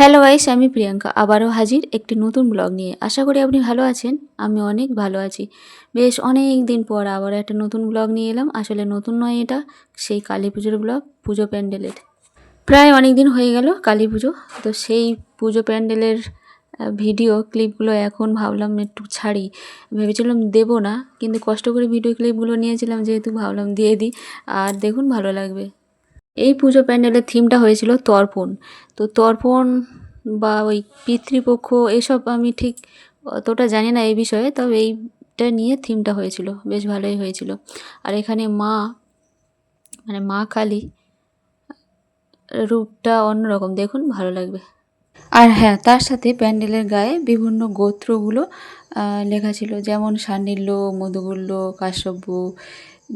Hello guys, আমি প্রিয়াঙ্কা। আবারও হাজির একটি নতুন ব্লগ নিয়ে। আশা করি আপনি ভালো আছেন, আমি অনেক ভালো আছি। বেশ অনেক দিন পর আবার একটা নতুন ব্লগ নিয়ে এলাম। আসলে নতুন নয় এটা, সেই কালী পুজোর ব্লগ, পুজো প্যান্ডেলের। প্রায় অনেক দিন হয়ে গেল কালী পুজো, তো সেই পুজো প্যান্ডেলের ভিডিও ক্লিপগুলো এখন ভাবলাম একটু ছাড়ি। ভেবেছিলাম দেবো না, কিন্তু কষ্ট করে ভিডিও ক্লিপগুলো নিয়েছিলাম, যেহেতু ভাবলাম দিয়ে দিই। আর দেখুন, ভালো লাগবে। এই পুজো প্যান্ডেলের থিমটা হয়েছিল তর্পণ। তো তর্পণ বা ওই পিতৃপক্ষ এসব আমি ঠিক অতটা জানি না এই বিষয়ে, তবে এইটা নিয়ে থিমটা হয়েছিল, বেশ ভালোই হয়েছিল। আর এখানে মা মানে মা কালী রূপটা অন্যরকম, দেখুন ভালো লাগবে। আর হ্যাঁ তার সাথে প্যান্ডেলের গায়ে বিভিন্ন গোত্রগুলো লেখা ছিল, যেমন সান্নিল্য মধুগুল্য কাশ্যপ্য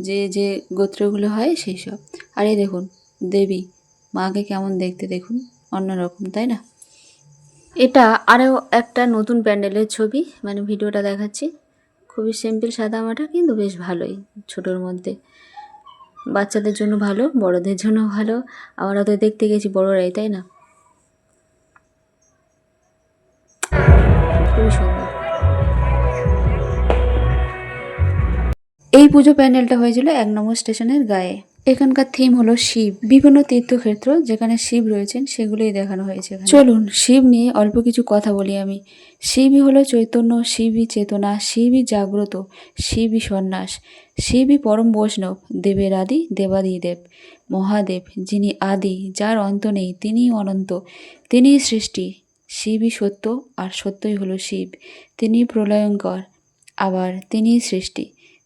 যে যে গোত্রগুলো হয় সেই সব। আর এই দেখুন দেবী, মাকে কেমন দেখতে দেখুন, অন্যরকম, তাই না? এটা আরও একটা নতুন প্যান্ডেলের ছবি মানে ভিডিওটা দেখাচ্ছি। খুবই সিম্পল সাদা সাদামাটা কিন্তু বেশ ভালোই, ছোটোর মধ্যে। বাচ্চাদের জন্য ভালো, বড়দের জন্য ভালো, আমরা তো দেখতে গেছি বড়রাই, তাই না? খুবই সুন্দর। এই পুজো প্যান্ডেলটা হয়েছিল এক নম্বর স্টেশনের গায়ে। এখানকার থিম হলো শিব। বিভিন্ন তীর্থক্ষেত্র যেখানে শিব রয়েছেন, সেগুলোই দেখানো হয়েছে চলুন, শিব নিয়ে অল্প কিছু কথা বলি আমি। শিবই হলো চৈতন্য, শিবই চেতনা, শিবই জাগ্রত, শিবই সন্ন্যাস, শিবই পরম বৈষ্ণব, দেবের আদি দেবাদি দেব মহাদেব, যিনি আদি, যার অন্ত নেই, তিনিই অনন্ত, তিনিই সৃষ্টি, শিবই সত্য, আর সত্যই হলো শিব তিনি প্রলয়ঙ্কর, আবার তিনিই সৃষ্টি।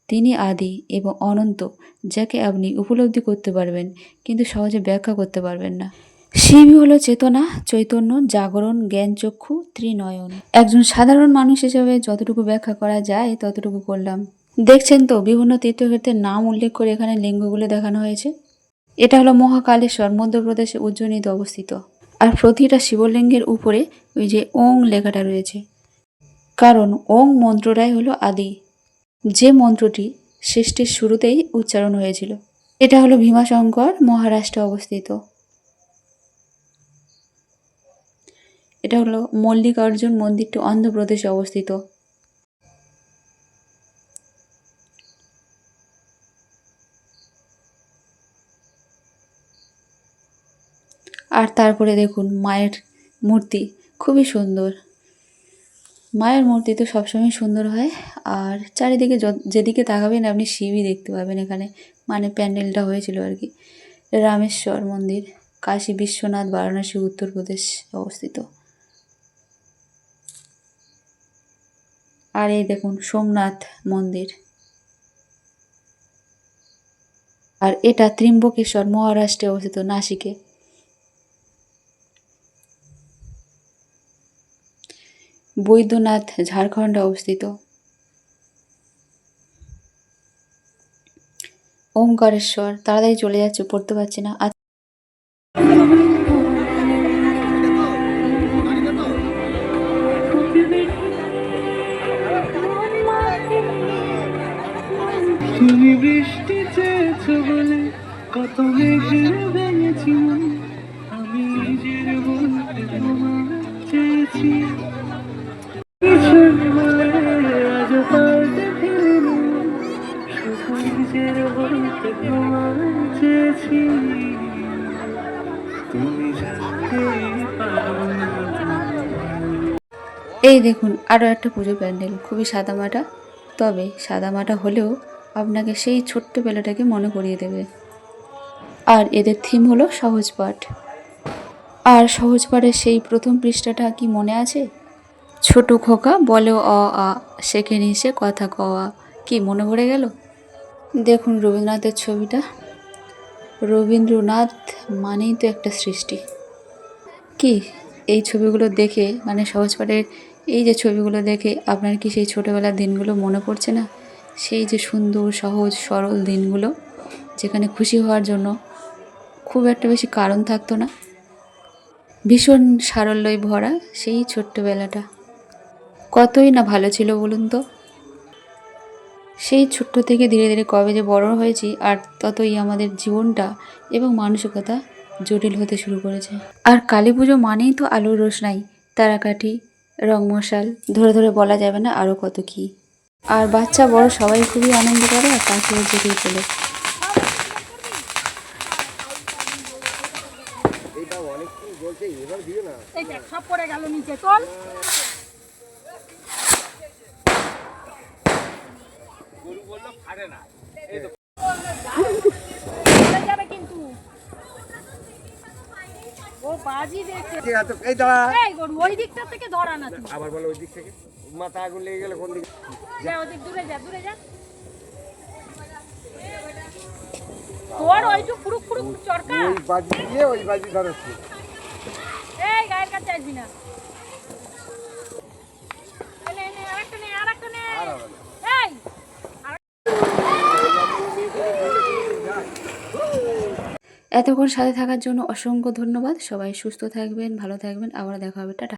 তিনি আদি এবং অনন্ত, যাকে আপনি উপলব্ধি করতে পারবেন, কিন্তু সহজে ব্যাখ্যা করতে পারবেন না। শিবই হলো চেতনা, চৈতন্য, জাগরণ জ্ঞান চক্ষু ত্রিনয়ন। একজন সাধারণ মানুষ হিসেবে যতটুকু ব্যাখ্যা করা যায়, ততটুকু করলাম। দেখছেন তো, বিভিন্ন তীর্থক্ষেত্রের নাম উল্লেখ করে এখানে লিঙ্গগুলো দেখানো হয়েছে। এটা হলো মহাকালেশ্বর, মধ্যপ্রদেশে উজ্জয়িনীতে অবস্থিত। আর প্রতিটা শিবলিঙ্গের উপরে ওই যে ওং লেখাটা রয়েছে। কারণ ওং মন্ত্রটাই হলো আদি। যে মন্ত্রটি সৃষ্টির শুরুতেই উচ্চারণ হয়েছিল। এটা হলো ভীমাশঙ্কর মহারাষ্ট্রে অবস্থিত। এটা হলো মল্লিকার্জুন মন্দিরটি অন্ধ্রপ্রদেশে অবস্থিত। আর তারপরে দেখুন, মায়ের মূর্তি খুবই সুন্দর। মায়ের মূর্তি তো সবসময় সুন্দর হয়। আর চারিদিকে যেদিকে তাকাবেন আপনি শিবই দেখতে পাবেন এখানে। মানে প্যান্ডেলটা হয়েছিল আর কি। রামেশ্বর মন্দির, কাশী বিশ্বনাথ, বারাণসী উত্তরপ্রদেশ অবস্থিত। আর এই দেখুন সোমনাথ মন্দির। আর এটা ত্রিম্বকেশ্বর মহারাষ্ট্রে অবস্থিত, নাসিকে। বৈদ্যনাথ ঝাড়খণ্ডে অবস্থিত। ওমকারেশ্বর তাড়াতাড়ি চলে যাচ্ছে, পড়তে পারছি না। আচ্ছা। তুমি বৃষ্টি চেয়েছো বলে কত মেঘের ভেঙেছি। আমি নিজের চেয়েছি। এই দেখুন আরও একটা পুজো প্যান্ডেল, খুবই সাদামাটা তবে সাদামাটা হলেও আপনাকে সেই ছোট্ট বেলাটাকে মনে করিয়ে দেবে। আর এদের থিম হলো সহজ পাঠ। আর সহজ পাঠের সেই প্রথম পৃষ্ঠাটা কি মনে আছে? ছোট খোকা বলে অ, আ, শেখে নিশে কথা কওয়া কি মনে পড়ে গেল? দেখুন রবীন্দ্রনাথের ছবিটা। রবীন্দ্রনাথ মানেই তো একটা সৃষ্টি। কি? এই ছবিগুলো দেখে মানে সহজ পাঠের এই যে ছবিগুলো দেখে আপনার কি সেই ছোটোবেলার দিনগুলো মনে পড়ছে না? সেই যে সুন্দর, সহজ, সরল দিনগুলো, যেখানে খুশি হওয়ার জন্য খুব একটা বেশি কারণ থাকতো না? ভীষণ সারল্যই ভরা সেই ছোট্টবেলাটা। কতই না ভালো ছিল বলুন তো? সেই ছোট্ট থেকে ধীরে ধীরে কবে যে বড় হয়েছি আর ততই আমাদের জীবনটা এবং মানসিকতা জটিল হতে শুরু করেছে। আর কালী পুজো মানেই তো আলোর রোশনাই। তারাকাঠি রং মশাল ধরে ধরে বলা যাবে না আরও কত কি। আর বাচ্চা বড় সবাই খুবই আনন্দ করে আর তাকেও জেগেই দেখ সব পড়ে গেল নিচে চল চলে যাবে কিন্তু। ও বাজি দেখছে এই দাঁড়া। এই গরু ওই দিকটা থেকে ধরা না তুই আবার বলে ওই দিক থেকে। মাথা আগুন লেগে গেলে কোন দিকে? যা দূরে যা দূরে যা। তোর ওইটুক ফুরুক ফুরুক চরকা। ওই বাজি দিয়ে ওই বাজি ধরেছি এই গায়ের কাছে আসবি না এই নে, নে, আরেকটা নে, আরেকটা নে। এই, এতক্ষণ সাথে থাকার জন্য অসংখ্য ধন্যবাদ। সবাই সুস্থ থাকবেন, ভালো থাকবেন। আবার দেখা হবে। টাটা।